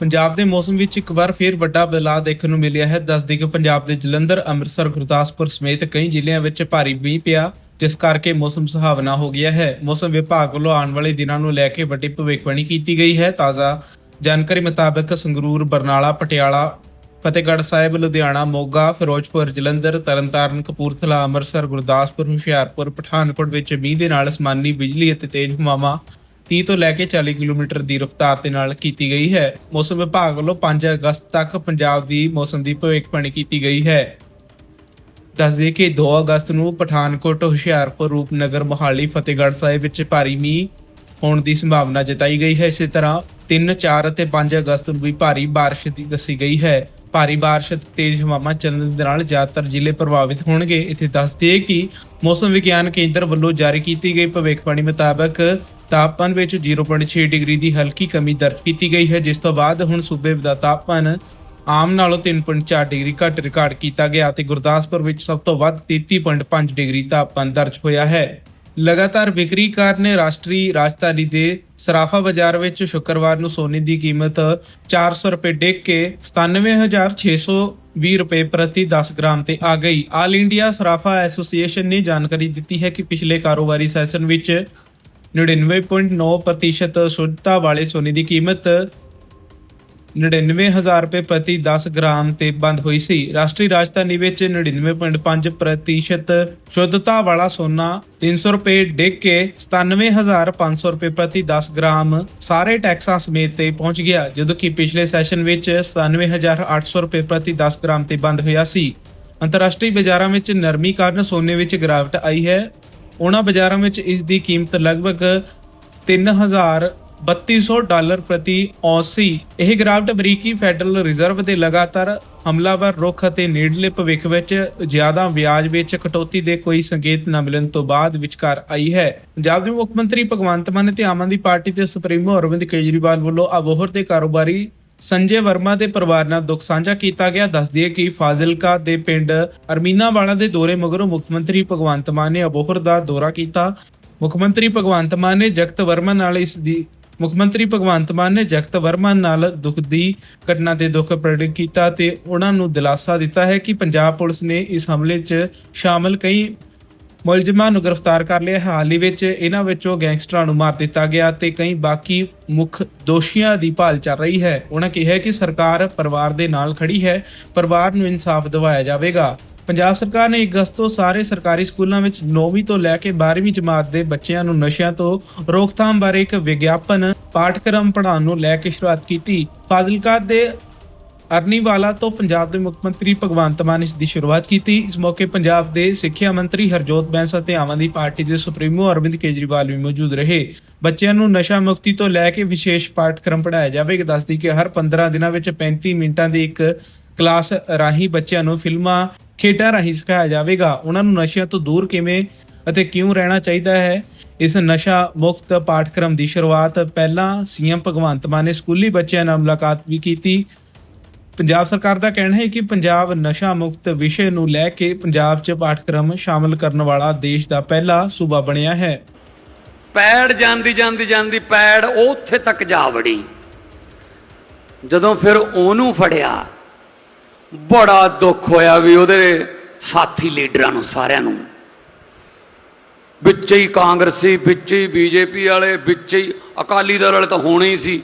ਪੰਜਾਬ ਦੇ ਮੌਸਮ ਵਿੱਚ ਇੱਕ ਵਾਰ ਫੇਰ ਵੱਡਾ ਬਦਲਾਅ ਦੇਖਣ ਨੂੰ ਮਿਲਿਆ ਹੈ। ਦੱਸਦੇ ਕਿ ਪੰਜਾਬ ਦੇ ਜਲੰਧਰ, ਅੰਮ੍ਰਿਤਸਰ, ਗੁਰਦਾਸਪੁਰ ਸਮੇਤ ਕਈ ਜ਼ਿਲ੍ਹਿਆਂ ਵਿੱਚ ਭਾਰੀ ਮੀਂਹ ਪਿਆ ਜਿਸ ਕਰਕੇ ਮੌਸਮ ਸੁਹਾਵਣਾ ਹੋ ਗਿਆ ਹੈ। ਮੌਸਮ ਵਿਭਾਗ ਵੱਲੋਂ ਆਉਣ ਵਾਲੇ ਦਿਨਾਂ ਨੂੰ ਲੈ ਕੇ ਵੱਡੀ ਭਵਿੱਖਬਾਣੀ ਕੀਤੀ ਗਈ ਹੈ। ਤਾਜ਼ਾ ਜਾਣਕਾਰੀ ਮੁਤਾਬਕ ਸੰਗਰੂਰ, ਬਰਨਾਲਾ, ਪਟਿਆਲਾ ਫਤਿਹਗੜ੍ਹ ਸਾਹਿਬ ਲੁਧਿਆਣਾ ਮੋਗਾ ਫਿਰੋਜ਼ਪੁਰ ਜਲੰਧਰ ਤਰਨਤਾਰਨ ਕਪੂਰਥਲਾ ਅੰਮ੍ਰਿਤਸਰ ਗੁਰਦਾਸਪੁਰ ਹੁਸ਼ਿਆਰਪੁਰ ਪਠਾਨਕੋਟ ਵਿੱਚ ਮੀਂਹ ਦੇ ਨਾਲ ਅਸਮਾਨੀ ਬਿਜਲੀ ਅਤੇ ਤੇਜ਼ ਹਵਾਵਾਂ 30 ਤੋਂ ਲੈ ਕੇ 40 ਕਿਲੋਮੀਟਰ ਦੀ ਰਫ਼ਤਾਰ ਦੇ ਨਾਲ ਕੀਤੀ ਗਈ ਹੈ। ਮੌਸਮ ਵਿਭਾਗ ਵੱਲੋਂ 5 ਅਗਸਤ ਤੱਕ ਪੰਜਾਬ ਦੀ ਮੌਸਮ ਦੀ ਭਵਿੱਖਬਾਣੀ ਕੀਤੀ ਗਈ ਹੈ। ਦੱਸਦੇ ਕਿ 2 ਅਗਸਤ ਨੂੰ ਪਠਾਨਕੋਟ, ਹੁਸ਼ਿਆਰਪੁਰ, ਰੂਪਨਗਰ, ਮੋਹਾਲੀ, ਫਤਿਹਗੜ੍ਹ ਸਾਹਿਬ ਵਿੱਚ ਭਾਰੀ ਮੀਂਹ ਹੋਣ ਦੀ ਸੰਭਾਵਨਾ ਜਤਾਈ ਗਈ ਹੈ। ਇਸੇ ਤਰ੍ਹਾਂ 3 4 ਅਤੇ 5 ਅਗਸਤ ਨੂੰ ਵੀ ਭਾਰੀ ਬਾਰਿਸ਼ ਦੀ ਦੱਸੀ ਗਈ ਹੈ। ਭਾਰੀ ਬਾਰਿਸ਼ ਅਤੇ ਤੇਜ਼ ਹਵਾਵਾਂ ਚੱਲਣ ਦੇ ਨਾਲ ਜ਼ਿਆਦਾਤਰ ਜ਼ਿਲ੍ਹੇ ਪ੍ਰਭਾਵਿਤ ਹੋਣਗੇ। ਇੱਥੇ ਦੱਸਦੇ ਕਿ ਮੌਸਮ ਵਿਗਿਆਨ ਕੇਂਦਰ ਵੱਲੋਂ ਜਾਰੀ ਕੀਤੀ ਗਈ ਭਵਿੱਖਬਾਣੀ ਮੁਤਾਬਕ ਤਾਪਮਾਨ ਵਿੱਚ 0.6 ਡਿਗਰੀ ਦੀ ਹਲਕੀ ਕਮੀ ਦਰਜ ਕੀਤੀ ਗਈ ਹੈ, ਜਿਸ ਤੋਂ ਬਾਅਦ ਹੁਣ ਸੂਬੇ ਦਾ ਤਾਪਮਾਨ ਆਮ ਨਾਲੋਂ 3.4 ਡਿਗਰੀ ਘੱਟ ਰਿਕਾਰਡ ਕੀਤਾ ਗਿਆ ਅਤੇ ਗੁਰਦਾਸਪੁਰ ਵਿੱਚ ਸਭ ਤੋਂ ਵੱਧ 33.5 ਡਿਗਰੀ ਤਾਪਮਾਨ ਦਰਜ ਹੋਇਆ ਹੈ। ਲਗਾਤਾਰ ਵਿਕਰੀ ਕਾਰਨ ਰਾਸ਼ਟਰੀ ਰਾਜਧਾਨੀ ਦੇ ਸਰਾਫਾ ਬਾਜ਼ਾਰ ਵਿੱਚ ਸ਼ੁੱਕਰਵਾਰ ਨੂੰ ਸੋਨੇ ਦੀ ਕੀਮਤ 400 ਰੁਪਏ ਡਿੱਗ ਕੇ 97620 ਰੁਪਏ ਪ੍ਰਤੀ 10 ਗ੍ਰਾਮ ਤੇ ਆ ਗਈ। ਆਲ ਇੰਡੀਆ ਸਰਾਫਾ ਐਸੋਸੀਏਸ਼ਨ ਨੇ ਜਾਣਕਾਰੀ ਦਿੱਤੀ ਹੈ ਕਿ ਪਿਛਲੇ ਕਾਰੋਬਾਰੀ ਸੈਸ਼ਨ ਵਿੱਚ 99.9% ਸ਼ੁੱਧਤਾ ਵਾਲੇ ਸੋਨੇ ਦੀ ਕੀਮਤ 99000 ਰੁਪਏ ਪ੍ਰਤੀ 10 ਗ੍ਰਾਮ ਤੇ ਬੰਦ ਹੋਈ ਸੀ। ਰਾਸ਼ਟਰੀ ਰਾਜਧਾਨੀ ਵਿੱਚ 99.5% ਪ੍ਰਤੀਸ਼ਤ ਸ਼ੁੱਧਤਾ ਵਾਲਾ ਸੋਨਾ 300 ਰੁਪਏ ਡਿੱਗ ਕੇ 97500 ਰੁਪਏ ਪ੍ਰਤੀ 10 ਗ੍ਰਾਮ ਸਾਰੇ ਟੈਕਸਾਂ ਸਮੇਤ ਤੇ ਪਹੁੰਚ ਗਿਆ, ਜਦੋਂ ਕਿ ਪਿਛਲੇ ਸੈਸ਼ਨ ਵਿੱਚ 97800 ਰੁਪਏ ਪ੍ਰਤੀ 10 ਗ੍ਰਾਮ ਤੇ ਬੰਦ ਹੋਇਆ ਸੀ। ਅੰਤਰਰਾਸ਼ਟਰੀ ਬਾਜ਼ਾਰਾਂ ਵਿੱਚ ਨਰਮੀ ਕਾਰਨ ਸੋਨੇ ਵਿੱਚ ਗਿਰਾਵਟ ਆਈ ਹੈ। ਉਹਨਾਂ ਬਾਜ਼ਾਰਾਂ ਵਿੱਚ ਇਸ ਦੀ ਕੀਮਤ ਲਗਭਗ 3200 ਡਾਲਰ ਪ੍ਰਤੀ ਔਂਸ ਸੀ। ਇਹ ਗਿਰਾਵਟ ਅਮਰੀਕੀ ਫੈਡਰਲ ਰਿਜ਼ਰਵ ਦੇ ਲਗਾਤਾਰ ਹਮਲਾਵਰ ਰੁਖ ਅਤੇ ਨੇੜਲੇ ਭਵਿੱਖ ਵਿੱਚ ਜ਼ਿਆਦਾ ਵਿਆਜ ਵਿੱਚ ਕਟੌਤੀ ਦੇ ਕੋਈ ਸੰਕੇਤ ਨਾ ਮਿਲਣ ਤੋਂ ਬਾਅਦ ਵਿਚਕਾਰ ਆਈ ਹੈ। ਪੰਜਾਬ ਦੇ ਮੁੱਖ ਮੰਤਰੀ ਭਗਵੰਤ ਮਾਨ ਅਤੇ ਆਮ ਆਦਮੀ ਪਾਰਟੀ ਦੇ ਸੁਪਰੀਮੋ ਅਰਵਿੰਦ ਕੇਜਰੀਵਾਲ ਵੱਲੋਂ ਅਬੋਹਰ ਦੇ ਕਾਰੋਬਾਰੀ ਸੰਜੇ ਵਰਮਾ ਦੇ ਪਰਿਵਾਰ ਨਾਲ ਦੁੱਖ ਸਾਂਝਾ ਕੀਤਾ ਗਿਆ। ਦੱਸਦੀ ਹੈ ਕਿ ਫਾਜ਼ਿਲਕਾ ਦੇ ਪਿੰਡ ਅਰਮੀਨਾਵਾਲਾ ਦੇ ਦੌਰੇ ਮਗਰੋਂ ਮੁੱਖ ਮੰਤਰੀ ਭਗਵੰਤ ਮਾਨ ਨੇ ਅਬੋਹਰ ਦਾ ਦੌਰਾ ਕੀਤਾ। ਮੁੱਖ ਮੰਤਰੀ ਭਗਵੰਤ ਮਾਨ ਨੇ ਜਗਤ ਵਰਮਾ ਨਾਲ ਇਸ ਦੀ ਮੁੱਖ ਮੰਤਰੀ ਭਗਵੰਤ ਮਾਨ ਨੇ ਜਗਤ ਵਰਮਾ ਨਾਲ ਦੁੱਖ ਦੀ ਘਟਨਾ ਤੇ ਦੁੱਖ ਪ੍ਰਗਟ ਕੀਤਾ ਤੇ ਉਹਨਾਂ ਨੂੰ ਦਿਲਾਸਾ ਦਿੱਤਾ ਹੈ ਕਿ ਪੰਜਾਬ ਪੁਲਿਸ ਨੇ ਇਸ ਹਮਲੇ 'ਚ ਸ਼ਾਮਲ ਕਈ ਮੁਲਜ਼ਮਾਂ ਨੂੰ ਗ੍ਰਿਫਤਾਰ ਕਰ ਲਿਆ। ਹਾਲ ਹੀ ਵਿੱਚ ਇਹਨਾਂ ਵਿੱਚੋਂ ਗੈਂਗਸਟਰਾਂ ਨੂੰ ਮਾਰ ਦਿੱਤਾ ਗਿਆ ਤੇ ਕਈ ਬਾਕੀ ਮੁੱਖ ਦੋਸ਼ੀਆਂ ਦੀ ਭਾਲ ਚੱਲ ਰਹੀ ਹੈ। ਉਹਨਾਂ ਕਿਹਾ ਕਿ ਸਰਕਾਰ ਪਰਿਵਾਰ ਦੇ ਨਾਲ ਖੜੀ ਹੈ। ਪਰਿਵਾਰ ਨੂੰ ਇਨਸਾਫ ਦਿਵਾਇਆ ਜਾਵੇਗਾ। ਪੰਜਾਬ ਸਰਕਾਰ ਨੇ 1 ਅਗਸਤ ਤੋਂ ਸਾਰੇ ਸਰਕਾਰੀ ਸਕੂਲਾਂ ਵਿੱਚ 9ਵੀਂ ਤੋਂ ਲੈ ਕੇ 12ਵੀਂ ਜਮਾਤ ਦੇ ਬੱਚਿਆਂ ਨੂੰ ਨਸ਼ਿਆਂ ਤੋਂ ਰੋਕਥਾਮ ਬਾਰੇ ਇੱਕ ਵਿਗਿਆਪਨ ਪਾਠਕ੍ਰਮ ਪੜ੍ਹਾਉਣ ਨੂੰ ਲੈ ਕੇ ਸ਼ੁਰੂਆਤ ਕੀਤੀ। ਫਾਜ਼ਿਲਕਾ ਦੇ ਅਰਨੀਵਾਲਾ ਤੋਂ ਪੰਜਾਬ ਦੇ ਮੁੱਖ ਮੰਤਰੀ ਭਗਵੰਤ ਮਾਨ ਇਸ ਦੀ ਸ਼ੁਰੂਆਤ ਕੀਤੀ। ਇਸ ਮੌਕੇ ਪੰਜਾਬ ਦੇ ਸਿੱਖਿਆ ਮੰਤਰੀ ਹਰਜੋਤ ਬੈਂਸ ਅਤੇ ਆਮ ਆਦਮੀ ਪਾਰਟੀ ਦੇ ਸੁਪਰੀਮੋ ਅਰਵਿੰਦ ਕੇਜਰੀਵਾਲ ਵੀ ਮੌਜੂਦ ਰਹੇ। ਬੱਚਿਆਂ ਨੂੰ ਨਸ਼ਾ ਮੁਕਤੀ ਤੋਂ ਲੈ ਕੇ ਵਿਸ਼ੇਸ਼ ਪਾਠਕ੍ਰਮ ਪੜਾਇਆ ਜਾਵੇਗਾ ਦੱਸਦੀ ਕਿ ਹਰ 15 ਦਿਨਾਂ ਵਿੱਚ 35 ਮਿੰਟਾਂ ਦੀ ਇੱਕ ਕਲਾਸ ਰਾਹੀਂ ਬੱਚਿਆਂ ਨੂੰ ਫਿਲਮਾਂ, ਖੇਡਾਂ ਰਾਹੀਂ ਸਿਖਾਇਆ ਜਾਵੇਗਾ। ਉਹਨਾਂ ਨੂੰ ਨਸ਼ਿਆਂ ਤੋਂ ਦੂਰ ਕਿਵੇਂ ਅਤੇ ਕਿਉਂ ਰਹਿਣਾ ਚਾਹੀਦਾ ਹੈ? ਇਸ ਨਸ਼ਾ ਮੁਕਤ ਪਾਠਕ੍ਰਮ ਦੀ ਸ਼ੁਰੂਆਤ ਪਹਿਲਾਂ ਸੀਐਮ ਭਗਵੰਤ ਮਾਨ ਨੇ ਸਕੂਲੀ ਬੱਚਿਆਂ ਨਾਲ ਮੁਲਾਕਾਤ ਵੀ ਕੀਤੀ। ਪੰਜਾਬ ਸਰਕਾਰ ਦਾ ਕਹਿਣਾ ਹੈ ਕਿ ਪੰਜਾਬ ਨਸ਼ਾ ਮੁਕਤ ਵਿਸ਼ੇ ਨੂੰ ਲੈ ਕੇ ਪੰਜਾਬ 'ਚ ਪਾਠਕ੍ਰਮ ਸ਼ਾਮਲ ਕਰਨ ਵਾਲਾ ਦੇਸ਼ ਦਾ ਪਹਿਲਾ ਸੂਬਾ ਬਣਿਆ ਹੈ। ਪੈੜ ਜਾਂਦੀ ਜਾਂਦੀ ਜਾਂਦੀ ਪੈੜ ਉੱਥੇ ਤੱਕ ਜਾ ਵੜੀ। ਜਦੋਂ ਫਿਰ ਉਹਨੂੰ ਫੜਿਆ, ਬੜਾ ਦੁੱਖ ਹੋਇਆ ਵੀ ਉਹਦੇ ਸਾਥੀ ਲੀਡਰਾਂ ਨੂੰ ਸਾਰਿਆਂ ਨੂੰ। ਵਿੱਚ ਹੀ ਕਾਂਗਰਸੀ, ਵਿੱਚ ਹੀ ਬੀਜੇਪੀ ਵਾਲੇ, ਵਿੱਚ ਹੀ ਅਕਾਲੀ ਦਲ ਵਾਲੇ ਤਾਂ ਹੋਣੇ ਹੀ ਸੀ।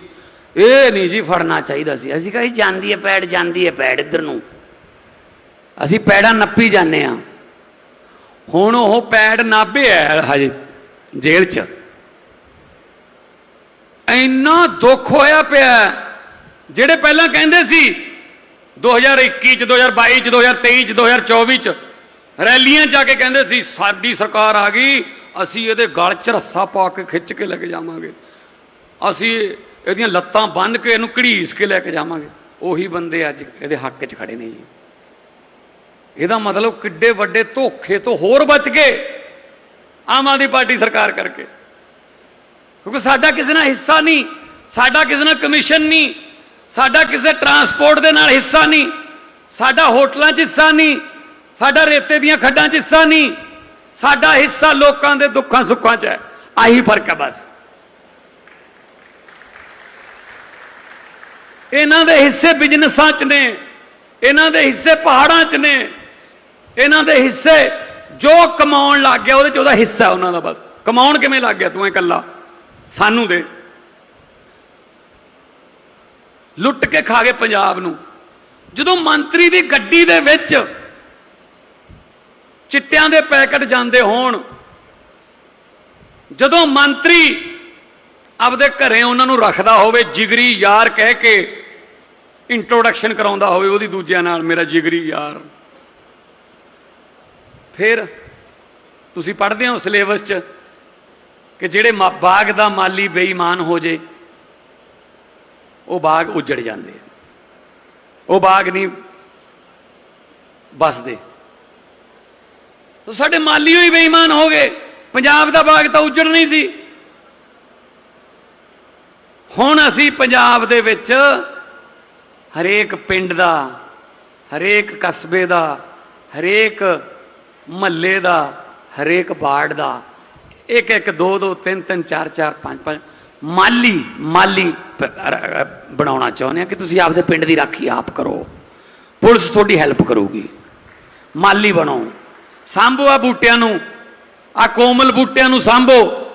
ਇਹ ਨਹੀਂ ਜੀ ਫੜਨਾ ਚਾਹੀਦਾ ਸੀ। ਅਸੀਂ ਕਹੀ ਜਾਂਦੀ ਹੈ ਪੈੜ, ਜਾਂਦੀ ਹੈ ਪੈੜ ਇੱਧਰ ਨੂੰ। ਅਸੀਂ ਪੈੜਾਂ ਨੱਪੀ ਜਾਂਦੇ ਆ ਹੁਣ ਉਹ ਪੈੜ ਨਾਭੇ ਹੈ ਹਜੇ ਜੇਲ੍ਹ 'ਚ। ਇੰਨਾ ਦੁੱਖ ਹੋਇਆ ਪਿਆ ਜਿਹੜੇ ਪਹਿਲਾਂ ਕਹਿੰਦੇ ਸੀ 2021 ਚ 2022 ਚ 2023 ਚ 2024 ਚ, ਰੈਲੀਆਂ ਜਾ ਕੇ ਕਹਿੰਦੇ ਸੀ, ਸਾਡੀ ਸਰਕਾਰ ਆ ਗਈ, ਅਸੀਂ ਇਹਦੇ ਗਲ 'ਚ ਰੱਸਾ ਪਾ ਕੇ ਖਿੱਚ ਕੇ ਲੈ ਕੇ ਜਾਵਾਂਗੇ। ਅਸੀਂ ਇਹਦੀਆਂ ਲੱਤਾਂ ਬੰਨ੍ਹ ਕੇ ਇਹਨੂੰ ਘੜੀਸ ਕੇ ਲੈ ਕੇ ਜਾਵਾਂਗੇ। ਉਹੀ ਬੰਦੇ ਅੱਜ ਇਹਦੇ ਹੱਕ 'ਚ ਖੜੇ ਨੇ ਜੀ। ਇਹਦਾ ਮਤਲਬ ਕਿੱਡੇ ਵੱਡੇ ਧੋਖੇ ਤੋਂ ਹੋਰ ਬਚ ਗਏ ਆਮ ਆਦਮੀ ਪਾਰਟੀ ਸਰਕਾਰ ਕਰਕੇ। ਕਿਉਂਕਿ ਸਾਡਾ ਕਿਸੇ ਨਾਲ ਹਿੱਸਾ ਨਹੀਂ, ਸਾਡਾ ਕਿਸੇ ਨਾਲ ਕਮਿਸ਼ਨ ਨਹੀਂ, ਸਾਡਾ ਕਿਸੇ ਟਰਾਂਸਪੋਰਟ ਦੇ ਨਾਲ ਹਿੱਸਾ ਨਹੀਂ, ਸਾਡਾ ਹੋਟਲਾਂ 'ਚ ਹਿੱਸਾ ਨਹੀਂ, ਸਾਡਾ ਰੇਤੇ ਦੀਆਂ ਖੱਡਾਂ 'ਚ ਹਿੱਸਾ ਨਹੀਂ, ਸਾਡਾ ਹਿੱਸਾ ਲੋਕਾਂ ਦੇ ਦੁੱਖਾਂ ਸੁੱਖਾਂ 'ਚ ਹੈ। ਆਹੀ ਫ਼ਰਕ ਹੈ ਬਸ। ਇਹਨਾਂ ਦੇ ਹਿੱਸੇ ਬਿਜ਼ਨਸਾਂ 'ਚ ਨੇ, ਇਹਨਾਂ ਦੇ ਹਿੱਸੇ ਪਹਾੜਾਂ 'ਚ ਨੇ, ਇਹਨਾਂ ਦੇ ਹਿੱਸੇ ਜੋ ਕਮਾਉਣ ਲੱਗ ਗਿਆ ਉਹਦੇ 'ਚ ਉਹਦਾ ਹਿੱਸਾ ਉਹਨਾਂ ਦਾ ਬਸ। ਕਮਾਉਣ ਕਿਵੇਂ ਲੱਗ ਗਿਆ ਤੂੰ ਇਕੱਲਾ? ਸਾਨੂੰ ਦੇ। ਲੁੱਟ ਕੇ ਖਾ ਗਏ ਪੰਜਾਬ ਨੂੰ। ਜਦੋਂ ਮੰਤਰੀ ਦੀ ਗੱਡੀ ਦੇ ਵਿੱਚ ਚਿੱਟਿਆਂ ਦੇ ਪੈਕਟ ਜਾਂਦੇ ਹੋਣ, ਜਦੋਂ ਮੰਤਰੀ ਆਪਦੇ ਘਰੇ ਉਹਨਾਂ ਨੂੰ ਰੱਖਦਾ ਹੋਵੇ, ਜਿਗਰੀ ਯਾਰ ਕਹਿ ਕੇ ਇੰਟਰੋਡਕਸ਼ਨ ਕਰਾਉਂਦਾ ਹੋਵੇ ਉਹਦੀ ਦੂਜਿਆਂ ਨਾਲ, ਮੇਰਾ ਜਿਗਰੀ ਯਾਰ। ਫਿਰ ਤੁਸੀਂ ਪੜ੍ਹਦੇ ਹੋ ਸਿਲੇਬਸ 'ਚ ਕਿ ਜਿਹੜੇ ਮਾ- ਬਾਗ ਦਾ ਮਾਲੀ ਬੇਈਮਾਨ ਹੋ ਜੇ, ਉਹ ਬਾਗ ਉਜੜ ਜਾਂਦੇ ਆ। ਉਹ ਬਾਗ ਨਹੀਂ ਬਸਦੇ ਤਾਂ ਸਾਡੇ ਮਾਲੀ ਹੋਈ ਬੇਈਮਾਨ ਹੋ ਗਏ। ਪੰਜਾਬ ਦਾ ਬਾਗ ਤਾਂ ਉਜੜ ਨਹੀਂ ਸੀ। ਹੁਣ ਅਸੀਂ ਪੰਜਾਬ ਦੇ ਵਿੱਚ ਹਰੇਕ ਪਿੰਡ ਦਾ, ਹਰੇਕ ਕਸਬੇ ਦਾ, ਹਰੇਕ ਮਹੱਲੇ ਦਾ, ਹਰੇਕ ਵਾਰਡ ਦਾ, ਇੱਕ ਇੱਕ, ਦੋ ਦੋ, ਤਿੰਨ ਤਿੰਨ, ਚਾਰ ਚਾਰ, ਪੰਜ ਪੰਜ, ਮਾਲੀ ਮਾਲੀ ਬਣਾਉਣਾ ਚਾਹੁੰਦੇ ਆ ਕਿ ਤੁਸੀਂ ਆਪਦੇ ਪਿੰਡ ਦੀ ਰਾਖੀ ਆਪ ਕਰੋ। ਪੁਲਿਸ ਤੁਹਾਡੀ ਹੈਲਪ ਕਰੂਗੀ। ਮਾਲੀ ਬਣੋ। ਸਾਂਭੋ ਆ ਬੂਟਿਆਂ ਨੂੰ। ਆ ਕੋਮਲ ਬੂਟਿਆਂ ਨੂੰ ਸਾਂਭੋ।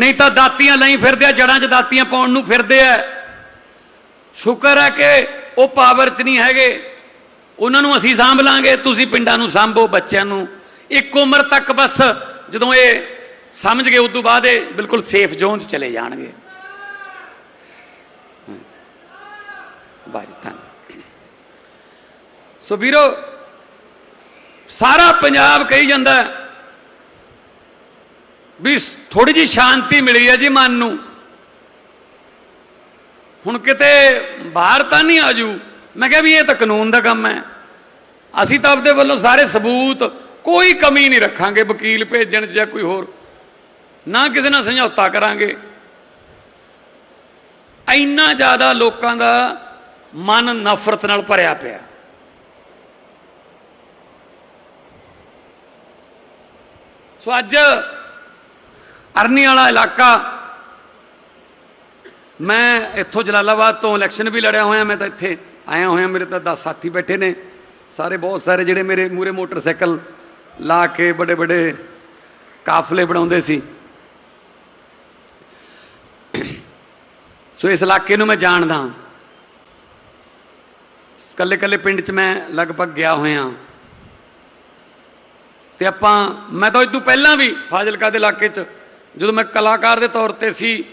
ਨਹੀਂ ਤਾਂ ਦਾਤੀਆਂ ਲਈ ਫਿਰਦੇ ਆ, ਜੜਾਂ 'ਚ ਦਾਤੀਆਂ ਪਾਉਣ ਨੂੰ ਫਿਰਦੇ ਆ। ਸ਼ੁਕਰ ਹੈ ਕਿ ਉਹ ਪਾਵਰ 'ਚ ਨਹੀਂ ਹੈਗੇ। ਉਹਨਾਂ ਨੂੰ ਅਸੀਂ ਸਾਂਭ ਲਾਂਗੇ, ਤੁਸੀਂ ਪਿੰਡਾਂ ਨੂੰ ਸਾਂਭੋ, ਬੱਚਿਆਂ ਨੂੰ। ਇੱਕ ਉਮਰ ਤੱਕ ਬਸ ਜਦੋਂ ਇਹ ਸਮਝ ਗਏ ਉਸ ਤੋਂ ਬਾਅਦ ਇਹ ਬਿਲਕੁਲ ਸੇਫ ਜ਼ੋਨ 'ਚ ਚਲੇ ਜਾਣਗੇ। ਬਾਈ ਤਾਂ ਸੋ ਵੀਰੋ, ਸਾਰਾ ਪੰਜਾਬ ਕਹੀ ਜਾਂਦਾ ਵੀ ਥੋੜੀ ਜੀ ਸ਼ਾਂਤੀ ਮਿਲੀ ਹੈ ਜੀ ਮਨ ਨੂੰ। ਹੁਣ ਕਿਤੇ ਬਾਹਰ ਤਾਂ ਨਹੀਂ ਆਜੂ। ਮੈਂ ਕਿਹਾ ਵੀ ਇਹ ਤਾਂ ਕਾਨੂੰਨ ਦਾ ਕੰਮ ਹੈ। ਅਸੀਂ ਤਾਂ ਆਪਦੇ ਵੱਲੋਂ ਸਾਰੇ ਸਬੂਤ ਕੋਈ ਕਮੀ ਨਹੀਂ ਰੱਖਾਂਗੇ, ਵਕੀਲ ਭੇਜਣ 'ਚ ਜਾਂ ਕੋਈ ਹੋਰ। ਨਾ ਕਿਸੇ ਨਾਲ ਸਮਝੌਤਾ ਕਰਾਂਗੇ। ਇੰਨਾ ਜ਼ਿਆਦਾ ਲੋਕਾਂ ਦਾ ਮਨ ਨਫ਼ਰਤ ਨਾਲ ਭਰਿਆ ਪਿਆ। ਸੋ ਅੱਜ ਅਰਨੀ ਵਾਲਾ ਇਲਾਕਾ। ਮੈਂ ਇੱਥੋਂ ਜਲਾਲਾਬਾਦ ਤੋਂ ਇਲੈਕਸ਼ਨ ਵੀ ਲੜਿਆ ਹੋਇਆ, ਮੈਂ ਤਾਂ ਇੱਥੇ ਆਇਆ ਹੋਇਆ, ਮੇਰੇ ਤਾਂ 10 ਸਾਥੀ ਬੈਠੇ ਨੇ। ਸਾਰੇ ਬਹੁਤ ਸਾਰੇ ਜਿਹੜੇ ਮੇਰੇ ਮੂਰੇ ਮੋਟਰਸਾਈਕਲ ਲਾ ਕੇ ਬੜੇ ਬੜੇ ਕਾਫਲੇ ਬਣਾਉਂਦੇ ਸੀ। ਸੋ ਇਸ ਇਲਾਕੇ ਨੂੰ ਮੈਂ ਜਾਣਦਾ ਕੱਲੇ ਕੱਲੇ ਪਿੰਡ 'ਚ ਮੈਂ ਲਗਭਗ ਗਿਆ ਹੋਇਆ ਤੇ ਆਪਾਂ, ਮੈਂ ਤਾਂ ਇਹ ਤੋਂ ਪਹਿਲਾਂ ਵੀ ਫਾਜ਼ਿਲਕਾ ਦੇ ਇਲਾਕੇ 'ਚ ਜਦੋਂ ਮੈਂ ਕਲਾਕਾਰ ਦੇ ਤੌਰ ਤੇ ਸੀ,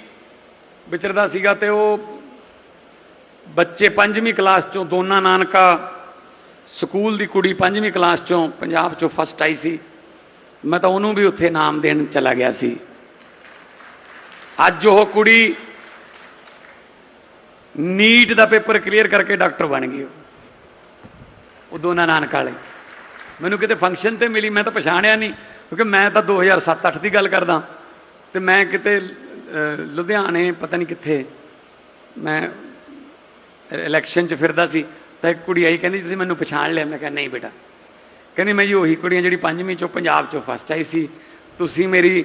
ਵਿਚਰਦਾ ਸੀਗਾ ਤੇ ਉਹ ਬੱਚੇ ਪੰਜਵੀਂ ਕਲਾਸ ਚੋਂ ਦੋਨਾ ਨਾਨਕਾ, ਸਕੂਲ ਦੀ ਕੁੜੀ ਪੰਜਵੀਂ ਕਲਾਸ ਚੋਂ ਪੰਜਾਬ ਚੋਂ ਫਸਟ ਆਈ ਸੀ। ਮੈਂ ਤਾਂ ਉਹਨੂੰ ਵੀ ਉੱਥੇ ਨਾਮ ਦੇਣ ਚਲਾ ਗਿਆ ਸੀ। ਅੱਜ ਉਹ ਕੁੜੀ ਨੀਟ ਦਾ ਪੇਪਰ ਕਲੀਅਰ ਕਰਕੇ ਡਾਕਟਰ ਬਣ ਗਈ ਉਹ। ਉਹ ਦੋਨਾ ਨਾਨਕ ਵਾਲੇ। ਮੈਨੂੰ ਕਿਤੇ ਫੰਕਸ਼ਨ ਤੇ ਮਿਲੀ, ਮੈਂ ਤਾਂ ਪਛਾਣਿਆ ਨਹੀਂ, ਕਿਉਂਕਿ ਮੈਂ ਤਾਂ 2007-8 ਦੀ ਗੱਲ ਕਰਦਾ। ਤੇ ਮੈਂ ਕਿਤੇ ਲੁਧਿਆਣੇ, ਪਤਾ ਨਹੀਂ ਕਿੱਥੇ, ਮੈਂ ਇਲੈਕਸ਼ਨ 'ਚ ਫਿਰਦਾ ਸੀ, ਤਾਂ ਇੱਕ ਕੁੜੀ ਆਈ, ਕਹਿੰਦੀ ਤੁਸੀਂ ਮੈਨੂੰ ਪਛਾਣ ਲਿਆ, ਮੈਂ ਕਿਹਾ, ਨਹੀਂ ਬੇਟਾ। ਕਹਿੰਦੀ, ਮੈਂ ਜੀ ਉਹੀ ਕੁੜੀਆਂ ਜਿਹੜੀ ਪੰਜਵੀਂ ਚੋਂ ਪੰਜਾਬ ਚੋਂ ਫਸਟ ਆਈ ਸੀ, ਤੁਸੀਂ ਮੇਰੀ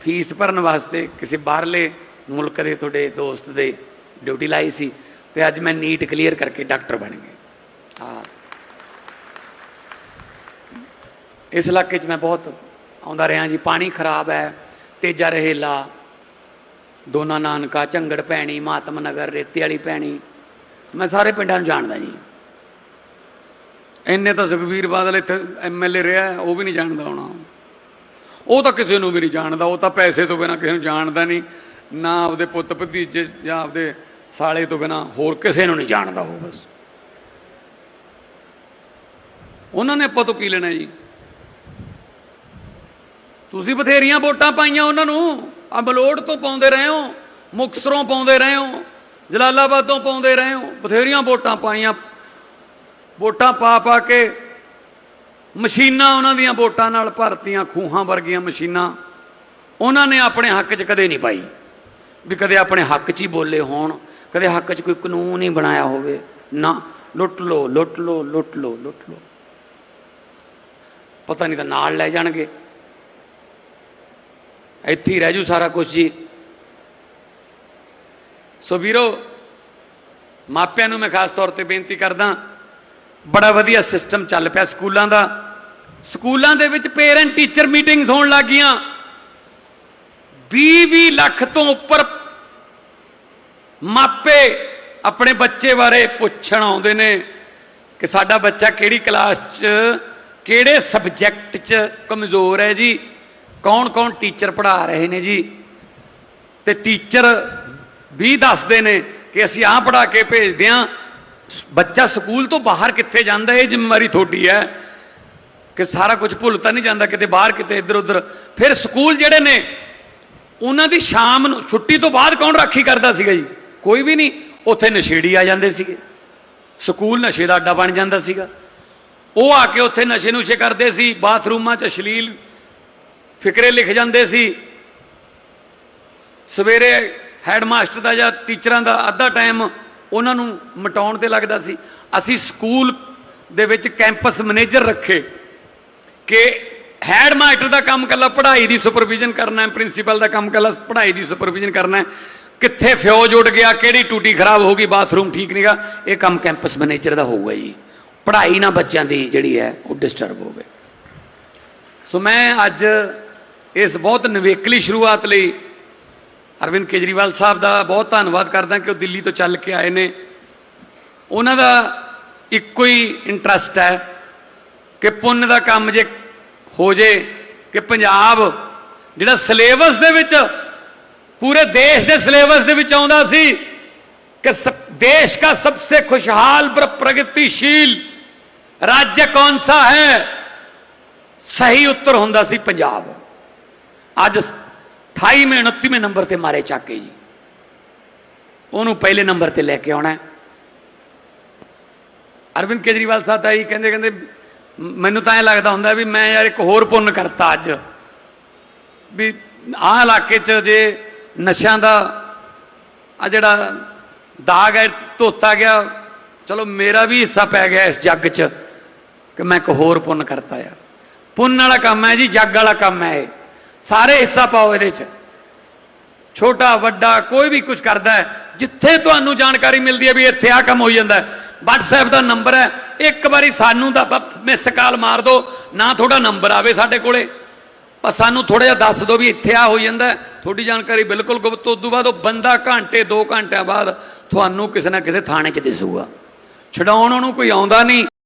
ਫੀਸ ਭਰਨ ਵਾਸਤੇ ਕਿਸੇ ਬਾਹਰਲੇ ਮੁਲਕ ਦੇ, ਤੁਹਾਡੇ ਦੋਸਤ ਦੇ ਡਿਊਟੀ ਲਾਈ ਸੀ, ਤੇ ਅੱਜ ਮੈਂ ਨੀਟ ਕਲੀਅਰ ਕਰਕੇ ਡਾਕਟਰ ਬਣ ਗਿਆ। ਹਾਂ। ਇਸ ਇਲਾਕੇ 'ਚ ਮੈਂ ਬਹੁਤ ਆਉਂਦਾ ਰਿਹਾ, ਜੀ, ਪਾਣੀ ਖਰਾਬ ਹੈ ਤੇਜਾ ਰਹੇਲਾ ਦੋਨਾ ਨਾਨਕਾ ਝੰਗੜ ਭੈਣੀ ਮਾਤਮ ਨਗਰ ਰੇਤੀ ਵਾਲੀ ਭੈਣੀ ਮੈਂ ਸਾਰੇ ਪਿੰਡਾਂ ਨੂੰ ਜਾਣਦਾ ਜੀ। ਇੰਨੇ ਤਾਂ ਸੁਖਬੀਰ ਬਾਦਲ ਇੱਥੇ ਐਮਐਲਏ ਰਿਹਾ, ਉਹ ਵੀ ਨਹੀਂ ਜਾਣਦਾ ਹੋਣਾ। ਉਹ ਤਾਂ ਕਿਸੇ ਨੂੰ ਵੀ ਨਹੀਂ ਜਾਣਦਾ, ਉਹ ਤਾਂ ਪੈਸੇ ਤੋਂ ਬਿਨਾ ਕਿਸੇ ਨੂੰ ਜਾਣਦਾ ਨਹੀਂ। ਨਾ ਆਪਦੇ ਪੁੱਤ ਭਤੀਜੇ ਜਾਂ ਆਪਦੇ ਸਾਲੇ ਤੋਂ ਬਿਨਾ ਹੋਰ ਕਿਸੇ ਨੂੰ ਨਹੀਂ ਜਾਣਦਾ ਉਹ ਬਸ। ਉਹਨਾਂ ਨੇ ਆਪਾਂ ਤੋਂ ਕੀ ਲੈਣਾ ਜੀ? ਤੁਸੀਂ ਬਥੇਰੀਆਂ ਵੋਟਾਂ ਪਾਈਆਂ ਉਹਨਾਂ ਨੂੰ। ਆ ਬਲੋੜ ਤੋਂ ਪਾਉਂਦੇ ਰਹੇ ਹੋ ਮੁਕਸਰੋਂ ਪਾਉਂਦੇ ਰਹੇ ਹੋ, ਜਲਾਲਾਬਾਦੋਂ ਪਾਉਂਦੇ ਰਹੇ ਹੋ, ਬਥੇਰੀਆਂ ਵੋਟਾਂ ਪਾਈਆਂ। ਵੋਟਾਂ ਪਾ ਪਾ ਕੇ ਮਸ਼ੀਨਾਂ ਉਹਨਾਂ ਦੀਆਂ ਵੋਟਾਂ ਨਾਲ ਭਰਤੀਆਂ, ਖੂਹਾਂ ਵਰਗੀਆਂ ਮਸ਼ੀਨਾਂ। ਉਹਨਾਂ ਨੇ ਆਪਣੇ ਹੱਕ 'ਚ ਕਦੇ ਨਹੀਂ ਪਾਈ ਵੀ ਕਦੇ ਆਪਣੇ ਹੱਕ 'ਚ ਹੀ ਬੋਲੇ ਹੋਣ, ਕਦੇ ਹੱਕ 'ਚ ਕੋਈ ਕਾਨੂੰਨ ਹੀ ਬਣਾਇਆ ਹੋਵੇ। ਨਾ, ਲੁੱਟ ਲੋ ਲੁੱਟ ਲੋ ਲੁੱਟ ਲੋ ਲੁੱਟ ਲੋ ਪਤਾ ਨਹੀਂ ਤਾਂ ਨਾਲ ਲੈ ਜਾਣਗੇ। ਇੱਥੇ ਹੀ ਰਹਿ ਜੂ ਸਾਰਾ ਕੁਝ ਜੀ। ਸੋ ਵੀਰੋ, ਮਾਪਿਆਂ ਨੂੰ ਮੈਂ ਖਾਸ ਤੌਰ ਤੇ ਬੇਨਤੀ ਕਰਦਾ, ਬੜਾ ਵਧੀਆ ਸਿਸਟਮ ਚੱਲ ਪਿਆ ਸਕੂਲਾਂ ਦਾ। ਸਕੂਲਾਂ ਦੇ ਵਿੱਚ ਪੇਰੈਂਟ ਟੀਚਰ ਮੀਟਿੰਗਸ ਹੋਣ ਲੱਗੀਆਂ 20-20 ਲੱਖ ਤੋਂ ਉੱਪਰ ਮਾਪੇ ਆਪਣੇ ਬੱਚੇ ਬਾਰੇ ਪੁੱਛਣ ਆਉਂਦੇ ਨੇ ਕਿ ਸਾਡਾ ਬੱਚਾ ਕਿਹੜੀ ਕਲਾਸ 'ਚ, ਕਿਹੜੇ ਸਬਜੈਕਟ 'ਚ ਕਮਜ਼ੋਰ ਹੈ ਜੀ। ਕੌਣ-ਕੌਣ ਟੀਚਰ ਪੜ੍ਹਾ ਰਹੇ ਨੇ ਜੀ? ਤੇ ਟੀਚਰ ਵੀ ਦੱਸਦੇ ਨੇ ਕਿ ਅਸੀਂ ਆਹ ਪੜ੍ਹਾ ਕੇ ਭੇਜਦੇ ਹਾਂ ਬੱਚਾ ਸਕੂਲ ਤੋਂ ਬਾਹਰ ਕਿੱਥੇ ਜਾਂਦਾ, ਇਹ ਜ਼ਿੰਮੇਵਾਰੀ ਤੁਹਾਡੀ ਹੈ ਕਿ ਸਾਰਾ ਕੁਝ ਭੁੱਲ ਤਾਂ ਨਹੀਂ ਜਾਂਦਾ ਕਿਤੇ ਬਾਹਰ, ਕਿਤੇ ਇੱਧਰ ਉੱਧਰ ਫਿਰ ਸਕੂਲ ਜਿਹੜੇ ਨੇ, ਉਹਨਾਂ ਦੀ ਸ਼ਾਮ ਨੂੰ ਛੁੱਟੀ ਤੋਂ ਬਾਅਦ ਕੌਣ ਰਾਖੀ ਕਰਦਾ ਸੀਗਾ ਜੀ? ਕੋਈ ਵੀ ਨਹੀਂ, ਉੱਥੇ ਨਸ਼ੇੜੀ ਆ ਜਾਂਦੇ ਸੀਗੇ। ਸਕੂਲ ਨਸ਼ੇ ਦਾ ਅੱਡਾ ਬਣ ਜਾਂਦਾ ਸੀਗਾ। ਉਹ ਆ ਕੇ ਉੱਥੇ ਨਸ਼ੇ ਨੁਸ਼ੇ ਕਰਦੇ ਸੀ, ਬਾਥਰੂਮਾਂ 'ਚ ਅਸ਼ਲੀਲ ਫਿਕਰੇ ਲਿਖ ਜਾਂਦੇ ਸੀ। ਸਵੇਰੇ ਹੈਡਮਾਸਟਰ ਦਾ ਜਾਂ ਟੀਚਰਾਂ ਦਾ ਅੱਧਾ ਟਾਈਮ ਉਹਨਾਂ ਨੂੰ ਮਟਾਉਣ ਤੇ ਲੱਗਦਾ ਸੀ। ਅਸੀਂ ਸਕੂਲ ਦੇ ਵਿੱਚ ਕੈਂਪਸ ਮੈਨੇਜਰ ਰੱਖੇ ਕਿ ਹੈਡ ਮਾਸਟਰ ਦਾ ਕੰਮ ਕੱਲਾ ਪੜ੍ਹਾਈ ਦੀ ਸੁਪਰਵਿਜ਼ਨ ਕਰਨਾ ਹੈ, ਪ੍ਰਿੰਸੀਪਲ ਦਾ ਕੰਮ ਕੱਲਾ ਪੜ੍ਹਾਈ ਦੀ ਸੁਪਰਵਿਜ਼ਨ ਕਰਨਾ ਹੈ। ਕਿੱਥੇ ਫਿਊਜ਼ ਉੱਡ ਗਿਆ, ਕਿਹੜੀ ਟੂਟੀ ਖਰਾਬ ਹੋ ਗਈ, ਬਾਥਰੂਮ ਠੀਕ ਨਹੀਂਗਾ ਇਹ ਕੰਮ ਕੈਂਪਸ ਮੈਨੇਜਰ ਦਾ ਹੋਊਗਾ ਜੀ। ਪੜ੍ਹਾਈ ਨਾ ਬੱਚਿਆਂ ਦੀ ਜਿਹੜੀ ਹੈ, ਉਹ ਡਿਸਟਰਬ ਹੋਵੇ। ਸੋ ਮੈਂ ਅੱਜ ਇਸ ਬਹੁਤ ਨਵੇਕਲੀ ਸ਼ੁਰੂਆਤ ਲਈ ਅਰਵਿੰਦ ਕੇਜਰੀਵਾਲ ਸਾਹਿਬ ਦਾ ਬਹੁਤ ਧੰਨਵਾਦ ਕਰਦਾ ਕਿ ਉਹ ਦਿੱਲੀ ਤੋਂ ਚੱਲ ਕੇ ਆਏ ਨੇ। ਉਹਨਾਂ ਦਾ ਇੱਕੋ ਹੀ ਇੰਟਰਸਟ ਹੈ ਕਿ ਪੁੰਨ ਦਾ ਕੰਮ ਜੇ ਹੋ ਜੇ, ਕਿ ਪੰਜਾਬ ਜਿਹੜਾ ਸਿਲੇਬਸ ਦੇ ਵਿੱਚ, ਪੂਰੇ ਦੇਸ਼ ਦੇ ਸਿਲੇਬਸ ਦੇ ਵਿੱਚ ਆਉਂਦਾ ਸੀ, ਕਿ ਦੇਸ਼ ਦਾ ਸਭ ਤੋਂ ਖੁਸ਼ਹਾਲ ਪ੍ਰਗਤੀਸ਼ੀਲ ਰਾਜ ਕੌਣ ਸਾ ਹੈ? ਸਹੀ ਉੱਤਰ ਹੁੰਦਾ ਸੀ ਪੰਜਾਬ। ਅੱਜ 28ਵੇਂ 29ਵੇਂ ਨੰਬਰ ਤੇ ਮਾਰੇ ਚਾਕੇ ਜੀ। ਉਹਨੂੰ ਪਹਿਲੇ ਨੰਬਰ ਤੇ ਲੈ ਕੇ ਆਉਣਾ ਅਰਵਿੰਦ ਕੇਜਰੀਵਾਲ ਸਾਹਿਬ ਤਾਂ ਇਹ ਕਹਿੰਦੇ ਕਹਿੰਦੇ ਮੈਨੂੰ ਤਾਂ ਇਹ ਲੱਗਦਾ ਹੁੰਦਾ ਵੀ ਮੈਂ ਯਾਰ ਇੱਕ ਹੋਰ ਪੁੰਨ ਕਰਤਾ ਅੱਜ। ਵੀ ਆਹ ਇਲਾਕੇ 'ਚ ਜੇ ਨਸ਼ਿਆਂ ਦਾ ਆ ਜਿਹੜਾ ਦਾਗ ਹੈ, ਧੋਤਾ ਗਿਆ, ਚਲੋ ਮੇਰਾ ਵੀ ਹਿੱਸਾ ਪੈ ਗਿਆ ਇਸ ਜੱਗ 'ਚ ਕਿ ਮੈਂ ਇੱਕ ਹੋਰ ਪੁੰਨ ਕਰਤਾ ਯਾਰ। ਪੁੰਨ ਵਾਲਾ ਕੰਮ ਹੈ ਜੀ, ਜੱਗ ਵਾਲਾ ਕੰਮ ਹੈ ਇਹ। ਸਾਰੇ ਹਿੱਸਾ ਪਾਓ ਇਹਦੇ 'ਚ। ਛੋਟਾ, ਵੱਡਾ, ਕੋਈ ਵੀ ਕੁਝ ਕਰਦਾ ਹੈ, ਜਿੱਥੇ ਤੁਹਾਨੂੰ ਜਾਣਕਾਰੀ ਮਿਲਦੀ ਹੈ ਵੀ ਇੱਥੇ ਆ ਕੰਮ ਹੋਈ ਜਾਂਦਾ ਹੈ। WhatsApp ਦਾ ਨੰਬਰ ਹੈ। ਇੱਕ ਵਾਰੀ ਸਾਨੂੰ ਤਾਂ ਮਿਸ ਕਾਲ ਮਾਰ ਦਿਓ ਨਾ ਤੁਹਾਡਾ ਨੰਬਰ ਆਵੇ ਸਾਡੇ ਕੋਲੇ। ਪਰ ਸਾਨੂੰ ਥੋੜਾ ਜਿਹਾ ਦੱਸ ਦਿਓ ਵੀ ਇੱਥੇ ਆ ਹੋ ਜਾਂਦਾ ਤੁਹਾਡੀ ਜਾਣਕਾਰੀ ਬਿਲਕੁਲ ਗੁਪਤ। ਉਦੋਂ ਬਾਅਦ ਉਹ ਬੰਦਾ ਘੰਟੇ 2 ਘੰਟਿਆਂ ਬਾਅਦ ਤੁਹਾਨੂੰ ਕਿਸੇ ਨਾ ਕਿਸੇ ਥਾਣੇ 'ਚ ਦਿਸੂਗਾ। ਛਡਾਉਣ ਉਹਨੂੰ ਕੋਈ ਆਉਂਦਾ ਨਹੀਂ।